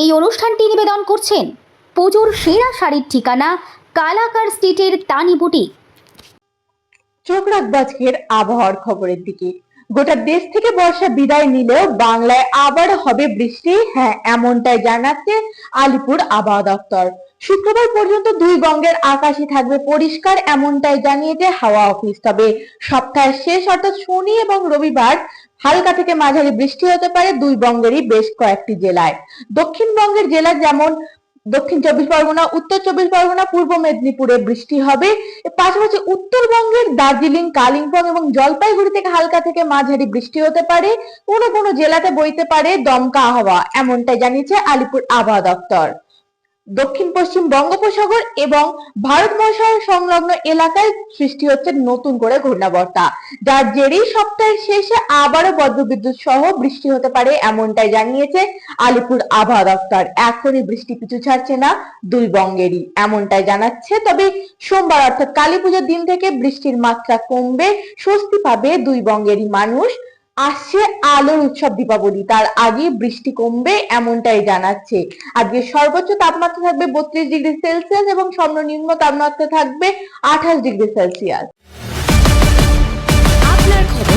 এই অনুষ্ঠানটি নিবেদন করছেন পুজোর সেরা শাড়ির ঠিকানা কালাকার স্ট্রিটের তানি বুটিক। চোখ রাখব আজকের আবহাওয়ার খবরের দিকে। গোটা দেশ থেকে বর্ষা বিদায় নিলেও বাংলায় আবার হবে বৃষ্টি। হ্যাঁ এমনটাই জানাচ্ছে আলিপুর আবহাওয়া দপ্তর। শুক্রবার পর্যন্ত দুই বঙ্গের আকাশই থাকবে পরিষ্কার, এমনটাই জানিয়েছে হাওয়া অফিস। তবে সপ্তাহের শেষ অর্থাৎ শনি এবং রবিবার হালকা থেকে মাঝারি বৃষ্টি হতে পারে দুই বঙ্গেরই বেশ কয়েকটি জেলায়। দক্ষিণবঙ্গের জেলা যেমন দক্ষিণ চব্বিশ পরগনা, উত্তর চব্বিশ পরগনা, পূর্ব মেদিনীপুরে বৃষ্টি হবে। পাশাপাশি উত্তরবঙ্গের দার্জিলিং, কালিম্পং এবং জলপাইগুড়ি থেকে হালকা থেকে মাঝারি বৃষ্টি হতে পারে। কোনো কোনো জেলাতে বইতে পারে দমকা হাওয়া এমনটাই জানিয়েছে আলিপুর আবহাওয়া দপ্তর। দক্ষিণ, পশ্চিম বঙ্গোপসাগর এবং ভারত মহাসাগর সংলগ্ন এলাকায় সৃষ্টি হচ্ছে নতুন করে ঘূর্ণাবর্তা, যার জেরেই সপ্তাহের শেষে আবারও বজ্রবিদ্যুৎ সহ বৃষ্টি হতে পারে এমনটাই জানিয়েছে আলিপুর আবহাওয়া দপ্তর। এখনই বৃষ্টি পিছু ছাড়ছে না দুই বঙ্গেরই, এমনটাই জানাচ্ছে। তবে সোমবার অর্থাৎ কালী দিন থেকে বৃষ্টির মাত্রা কমবে, স্বস্তি পাবে দুই বঙ্গেরই মানুষ। আসছে আলোর উৎসব দীপাবলি। তার আগে বৃষ্টি কমবে এমনটাই জানাচ্ছে। আজকে সর্বোচ্চ তাপমাত্রা থাকবে বত্রিশ ডিগ্রি সেলসিয়াস এবং সর্বনিম্ন তাপমাত্রা থাকবে আঠাশ ডিগ্রি সেলসিয়াস। আপনার খবর